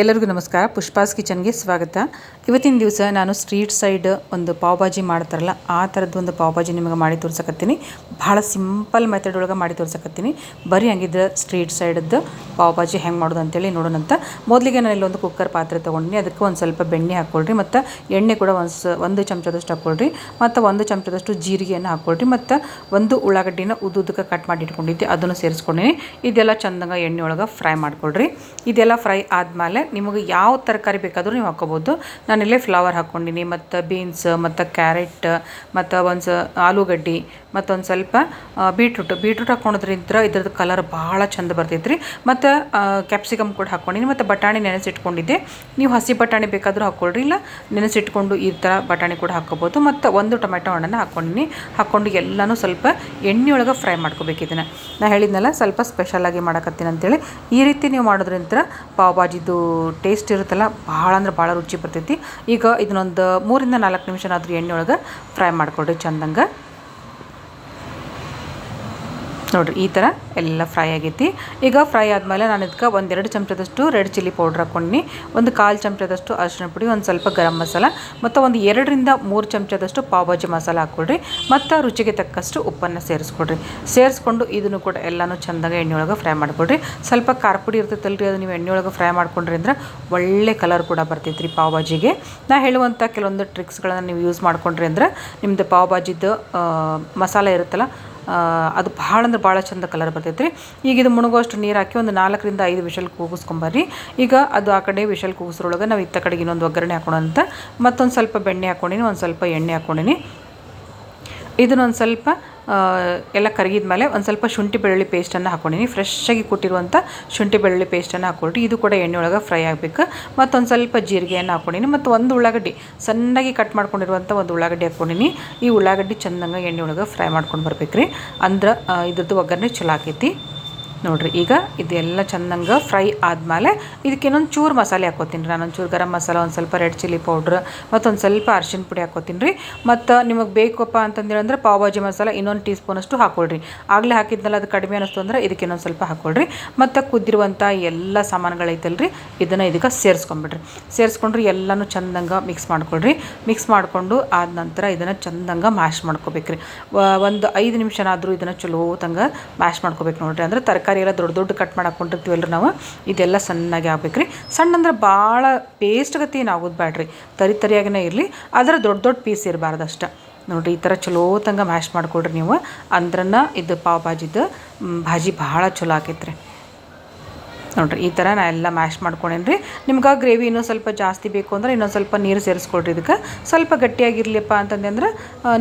ಎಲ್ಲರಿಗೂ ನಮಸ್ಕಾರ. ಪುಷ್ಪಾಸ್ ಕಿಚನ್ಗೆ ಸ್ವಾಗತ. ಇವತ್ತಿನ ದಿವಸ ನಾನು ಸ್ಟ್ರೀಟ್ ಸೈಡ್ ಒಂದು ಪಾವ್ ಭಾಜಿ ಮಾಡ್ತಾರಲ್ಲ, ಆ ಥರದ್ದು ಒಂದು ಪಾವ್ ಭಾಜಿ ನಿಮಗೆ ಮಾಡಿ ತೋರ್ಸಕತ್ತೀನಿ. ಭಾಳ ಸಿಂಪಲ್ ಮೆಥಡ್ ಒಳಗೆ ಮಾಡಿ ತೋರ್ಸಕತ್ತೀನಿ. ಬರೀ ಹಂಗಿದ್ರೆ ಸ್ಟ್ರೀಟ್ ಸೈಡದ್ದು ಪಾವ್ ಭಾಜಿ ಹೆಂಗೆ ಮಾಡೋದು ಅಂತೇಳಿ ನೋಡೋಣಂತ ಮೊದಲಿಗೆ ನಾನು ಇಲ್ಲೊಂದು ಕುಕ್ಕರ್ ಪಾತ್ರೆ ತೊಗೊಂಡಿನಿ. ಅದಕ್ಕೆ ಒಂದು ಸ್ವಲ್ಪ ಬೆಣ್ಣೆ ಹಾಕ್ಕೊಳ್ರಿ, ಮತ್ತು ಎಣ್ಣೆ ಕೂಡ ಒಂದು ಒಂದು ಚಮಚದಷ್ಟು ಹಾಕ್ಕೊಳ್ರಿ, ಮತ್ತು ಒಂದು ಚಮಚದಷ್ಟು ಜೀರಿಗೆಯನ್ನು ಹಾಕ್ಕೊಳ್ರಿ, ಮತ್ತು ಒಂದು ಉಳ್ಳಾಗಡ್ಡಿನ ಉದ್ದುದಕ್ಕೆ ಕಟ್ ಮಾಡಿ ಇಟ್ಕೊಂಡಿದ್ದೆ, ಅದನ್ನು ಸೇರಿಸ್ಕೊಂಡಿನಿ. ಇದೆಲ್ಲ ಚಂದಂಗ ಎಣ್ಣೆ ಒಳಗೆ ಫ್ರೈ ಮಾಡ್ಕೊಳ್ರಿ. ಇದೆಲ್ಲ ಫ್ರೈ ಆದಮೇಲೆ ನಿಮಗೆ ಯಾವ ತರಕಾರಿ ಬೇಕಾದರೂ ನೀವು ಹಾಕ್ಕೋಬೋದು. ನಾನಿಲ್ಲೇ ಫ್ಲವರ್ ಹಾಕ್ಕೊಂಡಿನಿ, ಮತ್ತು ಬೀನ್ಸ್ ಮತ್ತು ಕ್ಯಾರೆಟ್ ಮತ್ತು ಒಂದು ಸ ಆಲೂಗಡ್ಡೆ ಮತ್ತೊಂದು ಸ್ವಲ್ಪ ಬೀಟ್ರೂಟ್ ಬೀಟ್ರೂಟ್ ಹಾಕ್ಕೊಳೋದ್ರಿಂದ ಇದ್ರದ್ದು ಕಲರ್ ಭಾಳ ಚಂದ ಬರ್ತೈತೆ ರೀ ಮತ್ತು ಕ್ಯಾಪ್ಸಿಕಮ್ ಕೂಡ ಹಾಕ್ಕೊಂಡಿನಿ, ಮತ್ತು ಬಟಾಣಿ ನೆನೆಸಿಟ್ಕೊಂಡಿದ್ದೆ. ನೀವು ಹಸಿ ಬಟಾಣಿ ಬೇಕಾದರೂ ಹಾಕ್ಕೊಳ್ರಿ, ಇಲ್ಲ ನೆನೆಸಿಟ್ಕೊಂಡು ಈ ಥರ ಬಟಾಣಿ ಕೂಡ ಹಾಕ್ಕೋಬೋದು. ಮತ್ತು ಒಂದು ಟೊಮೆಟೊ ಹಣ್ಣನ್ನು ಹಾಕ್ಕೊಂಡಿನಿ. ಹಾಕ್ಕೊಂಡು ಎಲ್ಲನೂ ಸ್ವಲ್ಪ ಎಣ್ಣೆ ಒಳಗೆ ಫ್ರೈ ಮಾಡ್ಕೋಬೇಕು ಇದನ್ನು. ನಾನು ಹೇಳಿದ್ನಲ್ಲ, ಸ್ವಲ್ಪ ಸ್ಪೆಷಲಾಗಿ ಮಾಡಕತ್ತೀನಿ ಅಂತೇಳಿ. ಈ ರೀತಿ ನೀವು ಮಾಡೋದ್ರಿಂದ ಪಾವ್ ಭಾಜಿದು ಟೇಸ್ಟ್ ಇರುತ್ತಲ್ಲ, ಭಾಳ ಅಂದ್ರೆ ಭಾಳ ರುಚಿ ಬರ್ತೈತಿ. ಈಗ ಇದನ್ನೊಂದು ಮೂರಿಂದ ನಾಲ್ಕು ನಿಮಿಷನಾದ್ರೂ ಎಣ್ಣೆ ಒಳಗೆ ಫ್ರೈ ಮಾಡಿಕೊಡ್ರಿ ಚಂದಂಗೆ. ನೋಡಿರಿ, ಈ ಥರ ಎಲ್ಲ ಫ್ರೈ ಆಗೈತಿ. ಈಗ ಫ್ರೈ ಆದಮೇಲೆ ನಾನು ಇದಕ್ಕೆ ಒಂದೆರಡು ಚಮಚದಷ್ಟು ರೆಡ್ ಚಿಲ್ಲಿ ಪೌಡ್ರ್ ಹಾಕ್ಕೊಂಡು ಒಂದು ಕಾಲು ಚಮಚದಷ್ಟು ಅರಿಶಿನ ಪುಡಿ, ಒಂದು ಸ್ವಲ್ಪ ಗರಂ ಮಸಾಲ, ಮತ್ತು ಒಂದು ಎರಡರಿಂದ ಮೂರು ಚಮಚದಷ್ಟು ಪಾವ್ ಭಾಜಿ ಮಸಾಲ ಹಾಕ್ಕೊಡ್ರಿ. ಮತ್ತು ರುಚಿಗೆ ತಕ್ಕಷ್ಟು ಉಪ್ಪನ್ನು ಸೇರಿಸ್ಕೊಡ್ರಿ. ಸೇರಿಸ್ಕೊಂಡು ಇದನ್ನು ಕೂಡ ಎಲ್ಲನೂ ಚೆಂದಾಗಿ ಎಣ್ಣೆ ಒಳಗೆ ಫ್ರೈ ಮಾಡಿಕೊಡ್ರಿ. ಸ್ವಲ್ಪ ಖಾರ ಪುಡಿ ಇರ್ತೈತಲ್ರಿ, ಅದು ನೀವು ಎಣ್ಣೆ ಒಳಗೆ ಫ್ರೈ ಮಾಡ್ಕೊಂಡ್ರಿ ಅಂದ್ರೆ ಒಳ್ಳೆ ಕಲರ್ ಕೂಡ ಬರ್ತೈತೆ ರೀ ಪಾವ್ ಭಾಜಿಗೆ. ನಾ ಹೇಳುವಂಥ ಕೆಲವೊಂದು ಟ್ರಿಕ್ಸ್ಗಳನ್ನು ನೀವು ಯೂಸ್ ಮಾಡ್ಕೊಂಡ್ರಿ ಅಂದ್ರೆ ನಿಮ್ಮದು ಪಾವ್ ಭಾಜಿದು ಮಸಾಲೆ ಇರುತ್ತಲ್ಲ ಅದು ಭಾಳ ಅಂದ್ರೆ ಭಾಳ ಚಂದ ಕಲರ್ ಬರ್ತೈತೆ ರೀ ಈಗ ಇದು ಮುಳುಗುವಷ್ಟು ನೀರು ಹಾಕಿ ಒಂದು ನಾಲ್ಕರಿಂದ ಐದು ವಿಷಲ್ ಕೂಗಿಸ್ಕೊಂಬರ್ರಿ. ಈಗ ಅದು ಆ ಕಡೆ ವಿಷಲ್ ಕೂಗಿಸ್ರೊಳಗೆ ನಾವು ಇತ್ತ ಕಡೆಗೆ ಇನ್ನೊಂದು ಒಗ್ಗರಣೆ ಹಾಕೋಣಂತ ಮತ್ತೊಂದು ಸ್ವಲ್ಪ ಬೆಣ್ಣೆ ಹಾಕ್ಕೊಂಡಿನಿ ಒಂದು ಸ್ವಲ್ಪ ಎಣ್ಣೆ ಹಾಕ್ಕೊಂಡಿನಿ ಇದನ್ನೊಂದು ಸ್ವಲ್ಪ ಎಲ್ಲ ಕರಗಿದ ಮೇಲೆ ಒಂದು ಸ್ವಲ್ಪ ಶುಂಠಿ ಬೆಳ್ಳುಳ್ಳಿ ಪೇಸ್ಟನ್ನು ಹಾಕ್ಕೊಂಡಿನಿ ಫ್ರೆಶ್ಶಾಗಿ ಕೊಟ್ಟಿರುವಂಥ ಶುಂಠಿ ಬೆಳ್ಳುಳ್ಳಿ ಪೇಸ್ಟನ್ನು ಹಾಕ್ಕೊಟ್ಟು ಇದು ಕೂಡ ಎಣ್ಣೆ ಒಳಗೆ ಫ್ರೈ ಆಗಬೇಕು. ಮತ್ತೊಂದು ಸ್ವಲ್ಪ ಜೀರಿಗೆಯನ್ನು ಹಾಕ್ಕೊಂಡಿನಿ ಮತ್ತು ಒಂದು ಉಳ್ಳಾಗಡ್ಡಿ, ಸಣ್ಣಗೆ ಕಟ್ ಮಾಡ್ಕೊಂಡಿರುವಂಥ ಒಂದು ಉಳ್ಳಾಗಡ್ಡಿ ಹಾಕ್ಕೊಂಡಿನಿ ಈ ಉಳ್ಳಾಗಡ್ಡಿ ಚೆಂದಂಗೆ ಎಣ್ಣೆ ಒಳಗೆ ಫ್ರೈ ಮಾಡ್ಕೊಂಡು ಬರ್ಬೇಕು ರೀ ಅಂದ್ರೆ ಇದ್ರದ್ದು ಒಗ್ಗರಣೆ ಚಲೋ ಆಕೈತಿ. ನೋಡಿರಿ, ಈಗ ಇದೆಲ್ಲ ಚೆಂದಂಗೆ ಫ್ರೈ ಆದಮೇಲೆ ಇದಕ್ಕೆ ಇನ್ನೊಂದು ಚೂರು ಮಸಾಲೆ ಹಾಕೋತೀನಿ ರೀ. ನಾನೊಂದು ಚೂರು ಗರಂ ಮಸಾಲ, ಒಂದು ಸ್ವಲ್ಪ ರೆಡ್ ಚಿಲ್ಲಿ ಪೌಡ್ರ್ ಮತ್ತೊಂದು ಸ್ವಲ್ಪ ಅರ್ಶಿನ ಪುಡಿ ಹಾಕೋತೀನಿ ರೀ. ಮತ್ತು ನಿಮಗೆ ಬೇಕಪ್ಪ ಅಂತಂದೇಳಂದ್ರೆ ಪಾವ್ ಭಾಜಿ ಮಸಾಲ ಇನ್ನೊಂದು ಟೀ ಸ್ಪೂನಷ್ಟು ಹಾಕೊಳ್ರಿ. ಆಗಲೇ ಹಾಕಿದ್ನಲ್ಲ, ಅದು ಕಡಿಮೆ ಅನ್ನಿಸ್ತು ಅಂದ್ರೆ ಇದಕ್ಕೆ ಇನ್ನೊಂದು ಸ್ವಲ್ಪ ಹಾಕೊಳ್ರಿ. ಮತ್ತು ಕುದ್ದಿರುವಂಥ ಎಲ್ಲ ಸಾಮಾನುಗಳೈತಲ್ಲ ರೀ ಇದನ್ನು ಇದಕ್ಕೆ ಸೇರಿಸ್ಕೊಂಬಿಡ್ರಿ. ಸೇರಿಸ್ಕೊಂಡ್ರಿ ಎಲ್ಲನೂ ಚೆಂದಂಗೆ ಮಿಕ್ಸ್ ಮಾಡ್ಕೊಳ್ರಿ. ಮಿಕ್ಸ್ ಮಾಡಿಕೊಂಡು ಆದ ನಂತರ ಇದನ್ನು ಚೆಂದಂಗೆ ಮ್ಯಾಶ್ ಮಾಡ್ಕೋಬೇಕ್ರಿ. ಒಂದು ಐದು ನಿಮಿಷನಾದರೂ ಇದನ್ನು ಚಲೋ ತಂಗ ಮ್ಯಾಶ್ ಮಾಡ್ಕೋಬೇಕು ನೋಡಿರಿ. ಅಂದರೆ ತರಕಾರಿ ಎಲ್ಲ ದೊಡ್ಡ ದೊಡ್ಡ ಕಟ್ ಮಾಡಿ ಹಾಕ್ಕೊಂಡಿರ್ತೀವಲ್ರಿ ನಾವು. ಇದೆಲ್ಲ ಸಣ್ಣಗೆ ಆಗ್ಬೇಕ್ರಿ. ಸಣ್ಣ ಅಂದ್ರೆ ಭಾಳ ಪೇಸ್ಟ್ ಗತಿ ಏನು ಆಗೋದು ಬ್ಯಾಡ್ರಿ. ತರಿ ತರಿಯಾಗಿನೇ ಇರಲಿ. ಅದರ ದೊಡ್ಡ ದೊಡ್ಡ ಪೀಸ್ ಇರಬಾರ್ದು ಅಷ್ಟೆ. ನೋಡಿರಿ, ಈ ಥರ ಚಲೋ ತಂಗ ಮ್ಯಾಶ್ ಮಾಡಿಕೊಡ್ರಿ ನೀವು. ಅಂದ್ರನ್ನ ಇದು ಪಾವ್ ಭಾಜಿದು ಭಾಜಿ ಭಾಳ ಚಲೋ ಆಕೈತ್ರಿ. ನೋಡಿರಿ. ಈ ಥರ ನಾ ಎಲ್ಲ ಮ್ಯಾಶ್ ಮಾಡ್ಕೊಂಡೇನಿ ನಿಮ್ಗೆ ಗ್ರೇವಿ ಇನ್ನೂ ಸ್ವಲ್ಪ ಜಾಸ್ತಿ ಬೇಕು ಅಂದ್ರೆ ಇನ್ನೊಂದು ಸ್ವಲ್ಪ ನೀರು ಸೇರಿಸ್ಕೊಳ್ರಿ ಇದಕ್ಕೆ. ಸ್ವಲ್ಪ ಗಟ್ಟಿಯಾಗಿರ್ಲಿಪ್ಪ ಅಂತಂದ್ರೆ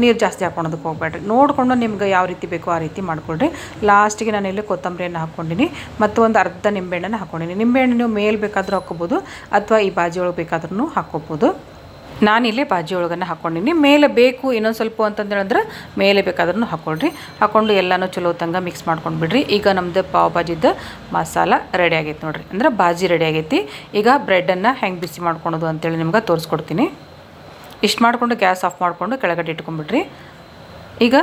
ನೀರು ಜಾಸ್ತಿ ಹಾಕೊಳೋದಕ್ಕೆ ಹೋಗ್ಬೇಡ್ರಿ ನೋಡಿಕೊಂಡು ನಿಮ್ಗೆ ಯಾವ ರೀತಿ ಬೇಕು ಆ ರೀತಿ ಮಾಡ್ಕೊಳ್ರಿ. ಲಾಸ್ಟಿಗೆ ನಾನು ಇಲ್ಲಿ ಕೊತ್ತಂಬರಿಯನ್ನು ಹಾಕ್ಕೊಂಡಿನಿ. ಮತ್ತು ಒಂದು ಅರ್ಧ ನಿಂಬೆಹಣ್ಣನ್ನು ಹಾಕ್ಕೊಂಡಿನಿ. ನಿಂಬೆಹಣ್ಣು ನೀವು ಮೇಲೆ ಬೇಕಾದರೂ ಹಾಕ್ಕೋಬೋದು, ಅಥವಾ ಈ ಬಾಜಿ ಒಳಗೆ ಬೇಕಾದ್ರೂ ಹಾಕ್ಕೋಬೋದು. ನಾನಿಲ್ಲೇ ಬಾಜಿ ಒಳಗನ್ನು ಹಾಕ್ಕೊಂಡಿನಿ ಮೇಲೆ ಬೇಕು, ಇನ್ನೊಂದು ಸ್ವಲ್ಪ ಅಂತಂದೇಳಂದ್ರೆ ಮೇಲೆ ಬೇಕಾದ್ರೂ ಹಾಕ್ಕೊಳ್ರಿ ಹಾಕ್ಕೊಂಡು ಎಲ್ಲನೂ ಚಲೋ ತಂಗ ಮಿಕ್ಸ್ ಮಾಡ್ಕೊಂಡು ಬಿಡ್ರಿ. ಈಗ ನಮ್ಮದು ಪಾವ್ ಬಾಜಿದ ಮಸಾಲ ರೆಡಿ ಆಗೈತೆ ನೋಡಿರಿ. ಅಂದ್ರೆ ಬಾಜಿ ರೆಡಿ ಆಗೈತಿ. ಈಗ ಬ್ರೆಡನ್ನು ಹೆಂಗೆ ಬಿಸಿ ಮಾಡ್ಕೊಳೋದು ಅಂತೇಳಿ ನಿಮ್ಗೆ ತೋರಿಸ್ಕೊಡ್ತೀನಿ. ಇಷ್ಟು ಮಾಡಿಕೊಂಡು ಗ್ಯಾಸ್ ಆಫ್ ಮಾಡಿಕೊಂಡು ಕೆಳಗಡೆ ಇಟ್ಕೊಂಡ್ಬಿಡ್ರಿ. ಈಗ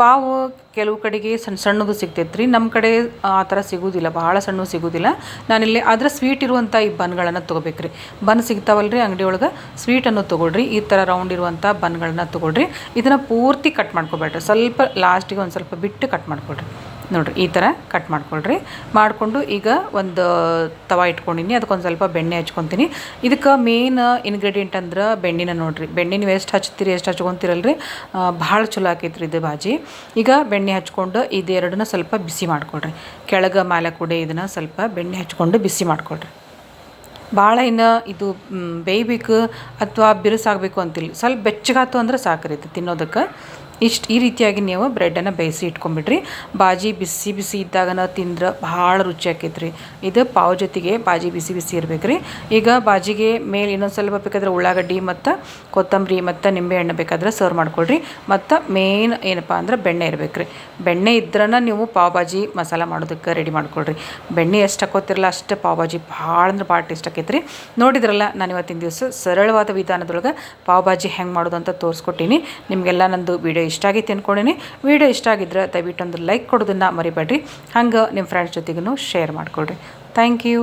ಪಾವು ಕೆಲವು ಕಡೆಗೆ ಸಣ್ಣ ಸಣ್ಣದು ಸಿಗ್ತೈತೆ ರೀ ನಮ್ಮ ಕಡೆ ಆ ಥರ ಸಿಗೋದಿಲ್ಲ. ಭಾಳ ಸಣ್ಣ ಸಿಗೋದಿಲ್ಲ. ನಾನಿಲ್ಲಿ ಅದರ ಸ್ವೀಟ್ ಇರುವಂಥ ಈ ಬನ್ಗಳನ್ನು ತೊಗೋಬೇಕು ರೀ ಬನ್ ಸಿಗ್ತಾವಲ್ಲ ರೀ ಅಂಗಡಿ ಒಳಗೆ ಸ್ವೀಟನ್ನು ತೊಗೊಳ್ರಿ. ಈ ಥರ ರೌಂಡ್ ಇರುವಂಥ ಬನ್ಗಳನ್ನ ತೊಗೊಳ್ರಿ. ಇದನ್ನು ಪೂರ್ತಿ ಕಟ್ ಮಾಡ್ಕೊಬೇಡ್ರಿ. ಸ್ವಲ್ಪ ಲಾಸ್ಟಿಗೆ ಒಂದು ಸ್ವಲ್ಪ ಬಿಟ್ಟು ಕಟ್ ಮಾಡ್ಕೊಳ್ರಿ ನೋಡಿರಿ, ಈ ಥರ ಕಟ್ ಮಾಡ್ಕೊಳ್ರಿ. ಮಾಡಿಕೊಂಡು ಈಗ ಒಂದು ತವ ಇಟ್ಕೊಂಡಿನಿ, ಅದಕ್ಕೊಂದು ಸ್ವಲ್ಪ ಬೆಣ್ಣೆ ಹಚ್ಕೊತೀನಿ. ಇದಕ್ಕೆ ಮೇನ್ ಇನ್ಗ್ರೀಡಿಯೆಂಟ್ ಅಂದ್ರೆ ಬೆಣ್ಣಿನ ನೋಡಿರಿ. ಬೆಣ್ಣೆ ನೀವು ಎಷ್ಟು ಹಚ್ತೀರಿ, ಎಷ್ಟು ಹಚ್ಕೊತೀರಲ್ರಿ? ಭಾಳ ಚಲೋ ಆಕೈತ್ರಿ ಇದು ಭಾಜಿ. ಈಗ ಬೆಣ್ಣೆ ಹಚ್ಕೊಂಡು ಇದೆರಡನ್ನ ಸ್ವಲ್ಪ ಬಿಸಿ ಮಾಡ್ಕೊಳ್ರಿ. ಕೆಳಗೆ ಮೇಲೆ ಕೂಡ ಇದನ್ನು ಸ್ವಲ್ಪ ಬೆಣ್ಣೆ ಹಚ್ಕೊಂಡು ಬಿಸಿ ಮಾಡ್ಕೊಳ್ರಿ. ಭಾಳ ಇನ್ನು ಇದು ಬೇಯಬೇಕು ಅಥವಾ ಬಿರುಸಾಗಬೇಕು ಅಂತಿಲ್ಲ. ಸ್ವಲ್ಪ ಬೆಚ್ಚಗಾತು ಅಂದ್ರೆ ಸಾಕ್ರಿ ತಿನ್ನೋದಕ್ಕೆ. ಇಷ್ಟು ಈ ರೀತಿಯಾಗಿ ನೀವು ಬ್ರೆಡನ್ನು ಬೇಯಿಸಿ ಇಟ್ಕೊಂಬಿಡ್ರಿ ಬಾಜಿ ಬಿಸಿ ಬಿಸಿ ಇದ್ದಾಗನ ತಿಂದ್ರೆ ಭಾಳ ರುಚಿ ಆಕೈತ್ರಿ. ಇದು ಪಾವ್ ಜೊತೆಗೆ ಬಾಜಿ ಬಿಸಿ ಬಿಸಿ ಇರ್ಬೇಕು ರೀ ಈಗ ಬಾಜಿಗೆ ಮೇಲೆ ಇನ್ನೊಂದು ಸ್ವಲ್ಪ ಬೇಕಾದ್ರೆ ಉಳ್ಳಾಗಡ್ಡಿ ಮತ್ತು ಕೊತ್ತಂಬರಿ ಮತ್ತು ನಿಂಬೆಹಣ್ಣು ಬೇಕಾದ್ರೆ ಸರ್ವ್ ಮಾಡ್ಕೊಳ್ರಿ. ಮತ್ತು ಮೇನ್ ಏನಪ್ಪ ಅಂದ್ರೆ ಬೆಣ್ಣೆ ಇರ್ಬೇಕು ಬೆಣ್ಣೆ ಇದ್ರನ ನೀವು ಪಾವ್ ಬಾಜಿ ಮಸಾಲ ಮಾಡೋದಕ್ಕೆ ರೆಡಿ ಮಾಡ್ಕೊಳ್ರಿ. ಬೆಣ್ಣೆ ಎಷ್ಟು ಹಾಕೋತಿರಲ್ಲ ಅಷ್ಟು ಪಾವ್ ಬಾಜಿ ಭಾಳ ಅಂದ್ರೆ ಭಾಳ ಟೇಸ್ಟ್ ಆಕೈತ್ರಿ. ನೋಡಿದ್ರಲ್ಲ ನಾನು ಇವತ್ತಿನ ದಿವಸ ಸರಳವಾದ ವಿಧಾನದೊಳಗೆ ಪಾವ್ ಬಾಜಿ ಹೆಂಗೆ ಮಾಡೋದು ಅಂತ ತೋರಿಸ್ಕೊಟ್ಟಿನಿ. ನಿಮಗೆಲ್ಲ ನಂದು ವಿಡಿಯೋ ಇಷ್ಟ ಆಗೈತೆ ಅಂದ್ಕೊಂಡಿನಿ ವಿಡಿಯೋ ಇಷ್ಟ ಆಗಿದ್ರೆ ದಯವಿಟ್ಟು ಒಂದು ಲೈಕ್ ಕೊಡೋದನ್ನು ಮರಿಬೇಡ್ರಿ. ಹಂಗೆ ನಿಮ್ಮ ಫ್ರೆಂಡ್ಸ್ ಜೊತೆಗೂ ಶೇರ್ ಮಾಡಿಕೊಡ್ರಿ ಥ್ಯಾಂಕ್ ಯು